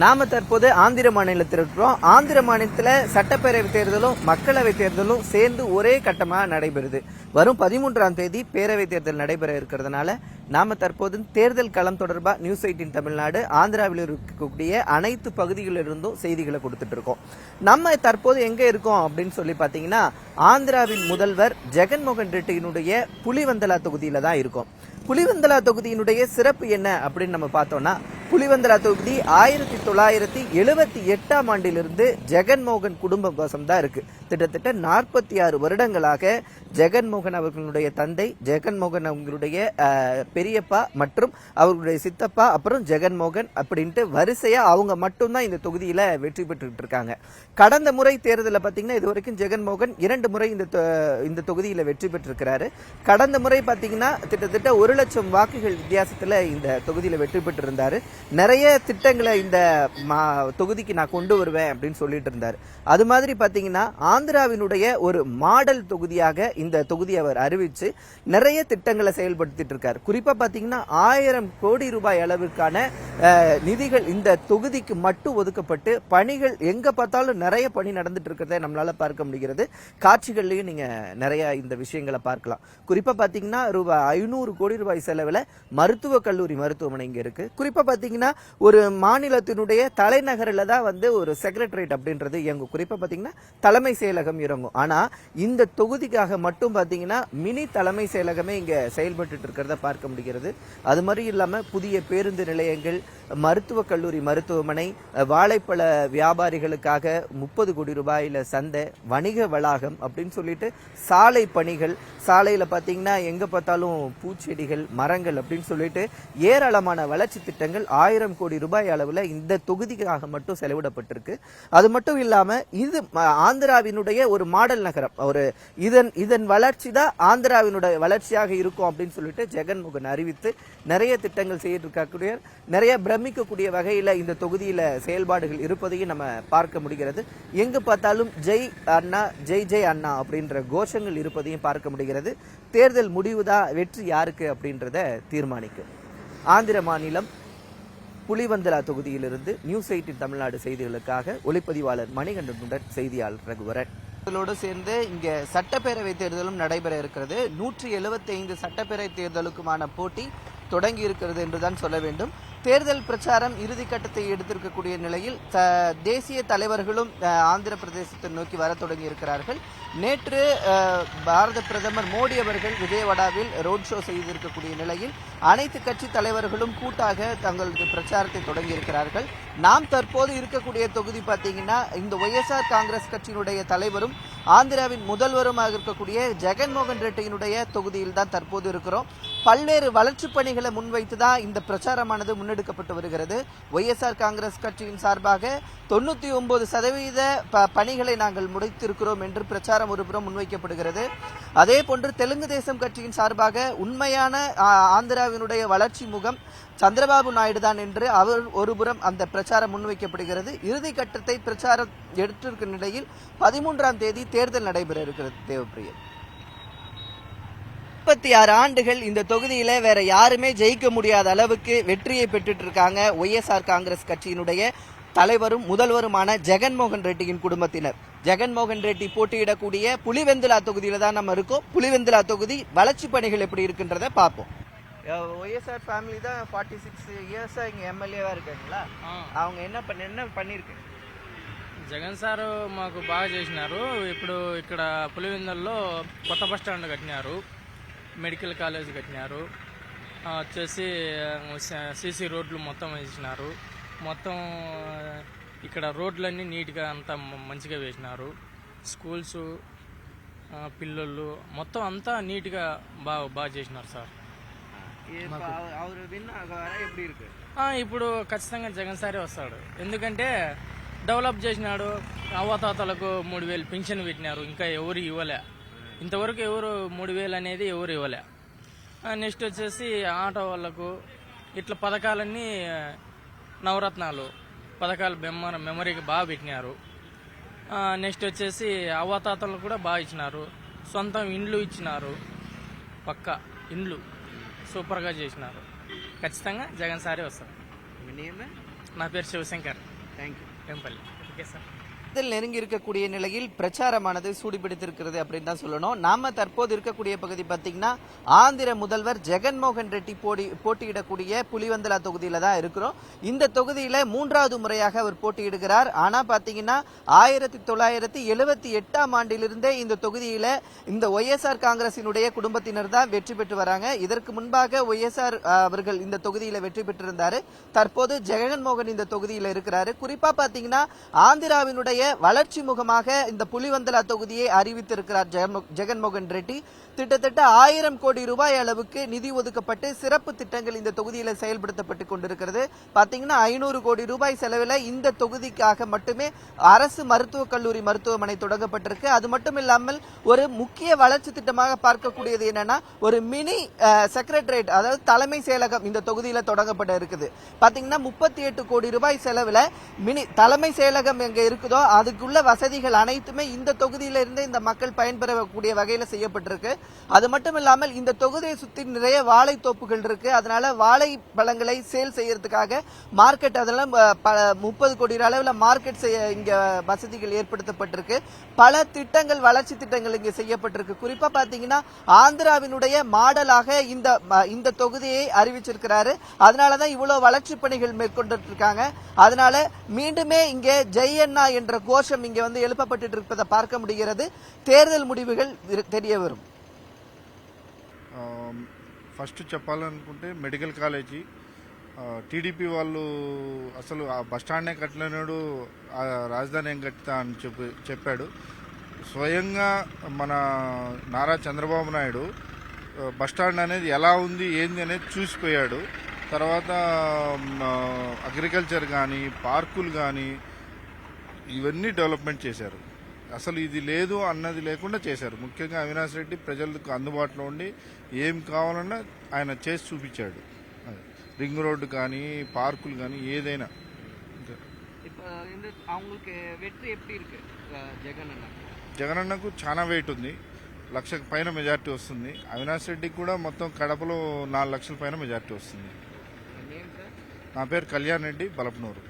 நாம தற்போது ஆந்திர மாநிலத்தில் இருக்கிறோம். ஆந்திர மாநிலத்தில் சட்டப்பேரவை தேர்தலும் மக்களவை தேர்தலும் சேர்ந்து ஒரே கட்டமாக நடைபெறுது. வரும் பதிமூன்றாம் தேதி பேரவை தேர்தல் நடைபெற இருக்கிறதுனால நாம தற்போது தேர்தல் களம் தொடர்பாக நியூஸ் எயிட்டின் தமிழ்நாடு ஆந்திராவில் இருக்கக்கூடிய அனைத்து பகுதிகளிலிருந்தும் செய்திகளை கொடுத்துட்டு இருக்கோம். நம்ம தற்போது எங்க இருக்கோம் அப்படின்னு சொல்லி பார்த்தீங்கன்னா ஆந்திராவின் முதல்வர் ஜெகன்மோகன் ரெட்டியினுடைய புலிவந்தலா தொகுதியில தான் இருக்கோம். புலிவந்தலா தொகுதியினுடைய சிறப்பு என்ன அப்படின்னு நம்ம பார்த்தோம்னா புலிவந்தரா தொகுதி ஆயிரத்தி தொள்ளாயிரத்தி எழுபத்தி எட்டாம் ஆண்டிலிருந்து ஜெகன்மோகன் குடும்ப வசம்தான் இருக்கு. கிட்டத்தட்ட நாற்பத்தி ஆறு வருடங்களாக ஜெகன்மோகன் அவர்களுடைய தந்தை ஜெகன்மோகன் அவங்களுடைய பெரியப்பா மற்றும் அவர்களுடைய சித்தப்பா அப்புறம் ஜெகன்மோகன் அப்படின்ட்டு வரிசையா அவங்க மட்டும்தான் இந்த தொகுதியில வெற்றி பெற்றுக்கிட்டு இருக்காங்க. கடந்த முறை தேர்தலில் பார்த்தீங்கன்னா இது வரைக்கும் ஜெகன்மோகன் இரண்டு முறை இந்த தொ- இந்த தொகுதியில் வெற்றி பெற்றிருக்கிறாரு. கடந்த முறை பார்த்தீங்கன்னா கிட்டத்தட்ட ஒரு லட்சம் வாக்குகள் வித்தியாசத்தில் இந்த தொகுதியில் வெற்றி பெற்றிருந்தாரு. நிறைய திட்டங்களை இந்த மா- தொகுதிக்கு நான் கொண்டு வருவேன் அப்படின்னு சொல்லிட்டு இருந்தார். அது மாதிரி பார்த்தீங்கன்னா ஆந்திராவினுடைய ஒரு மாடல் தொகுதியாக இந்த தொகுதியை அவர் அறிவித்து நிறைய திட்டங்களை செயல்படுத்திட்டு இருக்கார். குறிப்பாக பார்த்தீங்கன்னா ஆயிரம் கோடி ரூபாய் அளவிற்கான நிதிகள் இந்த தொகுதிக்கு மட்டும் ஒதுக்கப்பட்டு பணிகள் எங்கே பார்த்தாலும் நிறைய பணி நடந்துட்டு இருக்கிறத நம்மளால் பார்க்க முடிகிறது. காட்சிகள்லையும் நீங்கள் நிறைய இந்த விஷயங்களை பார்க்கலாம். குறிப்பாக பார்த்தீங்கன்னா ரூபாய் ஐநூறு கோடி ரூபாய் செலவில் மருத்துவக் கல்லூரி மருத்துவமனை இங்கே இருக்குது குறிப்பாக பார்த்தீங்கன்னா பார்த்தீங்கன்னா ஒரு மாநிலத்தினுடைய தலைநகரில் தான் வந்து ஒரு செக்ரட்டரியேட் அப்படின்றது இயங்கும். குறிப்பாக பார்த்தீங்கன்னா தலைமை செயலகம் இறங்கும். ஆனால் இந்த தொகுதிக்காக மட்டும் பார்த்தீங்கன்னா மினி தலைமை செயலகமே இங்கே செயல்பட்டு இருக்கிறத பார்க்க முடிகிறது. அது மாதிரி இல்லாமல் புதிய பேருந்து நிலையங்கள் மருத்துவ கல்லூரி மருத்துவமனை வாழைப்பழ வியாபாரிகளுக்காக முப்பது கோடி ரூபாயில சந்தை வணிக வளாகம் அப்படின்னு சொல்லிட்டு சாலை பணிகள் சாலையில் பார்த்தீங்கன்னா எங்கே பார்த்தாலும் பூச்செடிகள் மரங்கள் அப்படின்னு சொல்லிட்டு ஏராளமான வளர்ச்சி திட்டங்கள் ஆயிரம் கோடி ரூபாய் அளவில் இந்த தொகுதிக்காக மட்டும் செலவிடப்பட்டிருக்கு. அது மட்டும் இல்லாமல் இது ஆந்திராவினுடைய ஒரு மாடல் நகரம். ஒரு இதன் இதன் வளர்ச்சி தான் ஆந்திராவினுடைய வளர்ச்சியாக இருக்கும் அப்படின்னு சொல்லிட்டு ஜெகன்மோகன் அறிவித்து நிறைய திட்டங்கள் செய்திருக்கக்கூடிய நிறைய பிரமிக்கக்கூடிய வகையில் இந்த தொகுதியில் செயல்பாடுகள் இருப்பதையும் நம்ம பார்க்க முடிகிறது. எங்கு பார்த்தாலும் ஜெய் அண்ணா ஜெய் ஜெய் அண்ணா அப்படின்ற கோஷங்கள் இருப்பதையும் பார்க்க முடிகிறது. தேர்தல் முடிவுதான் வெற்றி யாருக்கு அப்படின்றத தீர்மானிக்கும். ஆந்திர மாநிலம் புலிவந்தலா தொகுதியிலிருந்து நியூஸ் எயிட்டின் தமிழ்நாடு செய்திகளுக்காக ஒளிப்பதிவாளர் மணிகண்டனுடன் செய்தியாளர் ரகுவரன். தேர்தலோடு சேர்ந்து இங்க சட்டப்பேரவை தேர்தலும் நடைபெற இருக்கிறது. நூற்றி எழுபத்தி ஐந்து சட்டப்பேரவை தேர்தலுக்குமான போட்டி தொடங்கி இருக்கிறது என்றுதான் சொல்ல வேண்டும். தேர்தல் பிரச்சாரம் இறுதி கட்டத்தை எடுத்திருக்கக்கூடிய நிலையில் த- தேசிய தலைவர்களும் ஆந்திர பிரதேசத்தை நோக்கி வர தொடங்கி இருக்கிறார்கள். நேற்று பாரத பிரதமர் மோடி அவர்கள் விஜயவாடாவில் ரோட் ஷோ செய்திருக்கக்கூடிய நிலையில் அனைத்து கட்சி தலைவர்களும் கூட்டாக தங்களது பிரச்சாரத்தை தொடங்கி இருக்கிறார்கள். நாம் தற்போது இருக்கக்கூடிய தொகுதி பார்த்தீங்கன்னா இந்த ஒய்எஸ்ஆர் காங்கிரஸ் கட்சியினுடைய தலைவரும் ஆந்திராவின் முதல்வருமாக இருக்கக்கூடிய ஜெகன்மோகன் ரெட்டியினுடைய தொகுதியில் தான் தற்போது இருக்கிறோம். பல்வேறு வளர்ச்சிப் பணிகளை முன்வைத்து தான் இந்த பிரச்சாரமானது முன்னெடுக்கப்பட்டு வருகிறது. ஒய்எஸ்ஆர் காங்கிரஸ் கட்சியின் சார்பாக தொண்ணூற்றி ஒன்பது சதவீத ப- பணிகளை நாங்கள் முடித்திருக்கிறோம் என்று பிரச்சாரம் ஒருபுறம் முன்வைக்கப்படுகிறது. அதே போன்று தெலுங்கு தேசம் கட்சியின் சார்பாக உண்மையான ஆந்திராவினுடைய வளர்ச்சி முகம் சந்திரபாபு நாயுடு தான் என்று அவர் ஒருபுறம் அந்த பிரச்சாரம் முன்வைக்கப்படுகிறது. இறுதி கட்டத்தை பிரச்சாரம் எடுத்திருக்கும் நிலையில் பதிமூன்றாம் தேதி தேர்தல் நடைபெற இருக்கிறது. தேவப்பிரியன் முப்பத்தி ஆறு ஆண்டுகள் இந்த தொகுதியில வேற யாருமே ஜெயிக்க முடியாத அளவுக்கு வெற்றியை பெற்றுட்டு இருக்காங்க ஒய்எஸ்ஆர் காங்கிரஸ் கட்சியினுடைய தலைவரும் முதல்வருமான ஜெகன்மோகன் ரெட்டியின் குடும்பத்தினர் ஜெகன்மோகன் ரெட்டி போட்டியிடக்கூடிய புலிவெந்திலா தொகுதியில தான் நம்ம இருக்கோம் புலிவெந்திலா தொகுதி வளர்ச்சி பணிகள் எப்படி இருக்குன்றத பார்ப்போம் ஒய்எஸ்ஆர் ஃபேமிலி தான் ஃபார்ட்டி சிக்ஸ் இயர்ஸா இங்க எம்எல்ஏவா இருக்காங்களா அவங்க என்ன பண்ண என்ன பண்ணிருக்கு జగన్ సారు మాకు బాగా చేసినారు ఇప్పుడు ఇక్కడ పులివెందుల్లో కొత్త బస్ స్టాండ్ కట్టినారు మెడికల్ కాలేజ్ కట్టినారు. వచ్చేసి సీసీ రోడ్లు మొత్తం వేసినారు. మొత్తం ఇక్కడ రోడ్లన్నీ నీట్గా అంతా మంచిగా వేసినారు. స్కూల్స్ పిల్లలు మొత్తం అంతా నీట్గా బాగా బాగా చేసినారు సార్. ఇప్పుడు ఖచ్చితంగా జగన్ సారే వస్తాడు. ఎందుకంటే డెవలప్ చేసినాడు. అవతాతలకు మూడు వేలు పింఛన్ పెట్టినారు. ఇంకా ఎవరు ఇవ్వలే. ఇంతవరకు ఎవరు మూడు వేలు అనేది ఎవరు ఇవ్వలే. నెక్స్ట్ వచ్చేసి ఆటో వాళ్ళకు ఇట్లా పథకాలన్నీ నవరత్నాలు పథకాలు మెమ్మ మెమరీకి బాగా పెట్టినారు. నెక్స్ట్ వచ్చేసి అవతాతలు కూడా బాగా ఇచ్చినారు. సొంతం ఇండ్లు ఇచ్చినారు. పక్క ఇండ్లు సూపర్గా చేసినారు. ఖచ్చితంగా జగన్ సారే వస్తారు. నా పేరు Shivashankar. Thank you Tempalli okay sir. தேர்தல் நெருங்கி இருக்கக்கூடிய நிலையில் பிரச்சாரமானது சூடுபிடித்திருக்கிறது அப்படின்னு தான் சொல்லணும். நாம தற்போது இருக்கக்கூடிய பகுதி பார்த்தீங்கன்னா ஆந்திர முதல்வர் ஜெகன்மோகன் ரெட்டி போடி போட்டியிடக்கூடிய புலிவந்தலா தொகுதியில தான் இருக்கிறோம். இந்த தொகுதியில மூன்றாவது முறையாக அவர் போட்டியிடுகிறார். ஆனா பாத்தீங்கன்னா ஆயிரத்தி தொள்ளாயிரத்தி எழுபத்தி எட்டாம் ஆண்டிலிருந்தே இந்த தொகுதியில இந்த ஒய்எஸ்ஆர் காங்கிரசினுடைய குடும்பத்தினர் தான் வெற்றி பெற்று வராங்க. இதற்கு முன்பாக ஒய்எஸ்ஆர் அவர்கள் இந்த தொகுதியில வெற்றி பெற்றிருந்தாரு. தற்போது ஜெகன்மோகன் இந்த தொகுதியில இருக்கிறாரு. குறிப்பா பாத்தீங்கன்னா ஆந்திராவினுடைய வளர்ச்சி முகமாக இந்த புலிவந்தலா தொகுதியை அறிவித்திருக்கிறார் ஜெகன்மோகன் ரெட்டி. கிட்டத்தட்ட ஆயிரம் கோடி ரூபாய் அளவுக்கு நிதி ஒதுக்கப்பட்டு சிறப்பு திட்டங்கள் இந்த தொகுதியில் செயல்படுத்தப்பட்டு கொண்டிருக்கிறது. பாத்தீங்கன்னா ஐநூறு கோடி ரூபாய் செலவில் இந்த தொகுதிக்காக மட்டுமே அரசு மருத்துவக் கல்லூரி மருத்துவமனை தொடங்கப்பட்டிருக்கு. அது மட்டும் இல்லாமல் ஒரு முக்கிய வளர்ச்சி திட்டமாக பார்க்கக்கூடியது என்னன்னா ஒரு மினி செக்ரட்டரியேட் அதாவது தலைமை செயலகம் இந்த தொகுதியில் தொடங்கப்பட இருக்குது. பாத்தீங்கன்னா முப்பத்தி எட்டு கோடி ரூபாய் செலவில் மினி தலைமை செயலகம் எங்க இருக்குதோ அதுக்குள்ள வசதிகள் அனைத்துமே இந்த தொகுதியிலிருந்து இந்த மக்கள் பயன்பெறக்கூடிய வகையில் செய்யப்பட்டிருக்கு. அது மட்டும் இல்லாமல் இந்த தொகுதியை சுற்றி நிறைய வாழை தோப்புகள் இருக்கு. அதனால வாழை பழங்களை சேல் செய்யறதுக்காக மார்க்கெட் அதெல்லாம் முப்பது கோடி அளவில் மார்க்கெட் செய்ய இங்க வசதிகள் ஏற்படுத்தப்பட்டிருக்கு. பல திட்டங்கள் வளர்ச்சி திட்டங்கள் இங்க செய்யப்பட்டிருக்கு. குறிப்பா பாத்தீங்கன்னா ஆந்திராவினுடைய மாடலாக இந்த இந்த தொகுதியை அறிவிச்சிருக்கிறாரு. அதனாலதான் இவ்வளவு வளர்ச்சி பணிகள் மேற்கொண்டு இருக்காங்க அதனால மீண்டுமே இங்கே ஜெய் அண்ணா என்ற கோஷம் இங்க வந்து எழுப்பப்பட்டு இருப்பதை பார்க்க முடிகிறது. தேர்தல் முடிவுகள் தெரிய வரும். ఫస్ట్ చెప్పాలనుకుంటే మెడికల్ కాలేజీ. టీడీపీ వాళ్ళు అసలు ఆ బస్ స్టాండే కట్టలేనాడు ఆ రాజధాని ఏం కట్టుతా అని చెప్పి చెప్పాడు. స్వయంగా మన Nara Chandrababu Naidu bus stand bus stand అనేది ఎలా ఉంది ఏంది అనేది చూసిపోయాడు. తర్వాత అగ్రికల్చర్ కానీ పార్కులు కానీ ఇవన్నీ డెవలప్మెంట్ చేశారు. అసలు ఇది లేదు అన్నది లేకుండా చేశారు. ముఖ్యంగా అవినాష్ రెడ్డి ప్రజలకు అందుబాటులో ఉండి ఏం కావాలన్నా ఆయన చేసి చూపించాడు. రింగ్ రోడ్డు కానీ పార్కులు కానీ ఏదైనా. జగన్ అన్నకు చాలా వెయిట్ ఉంది. లక్షకు పైన మెజార్టీ వస్తుంది. అవినాష్ రెడ్డికి కూడా మొత్తం కడపలో నాలుగు లక్షల పైన మెజార్టీ వస్తుంది. నా పేరు కళ్యాణ్ రెడ్డి బలపనూరు.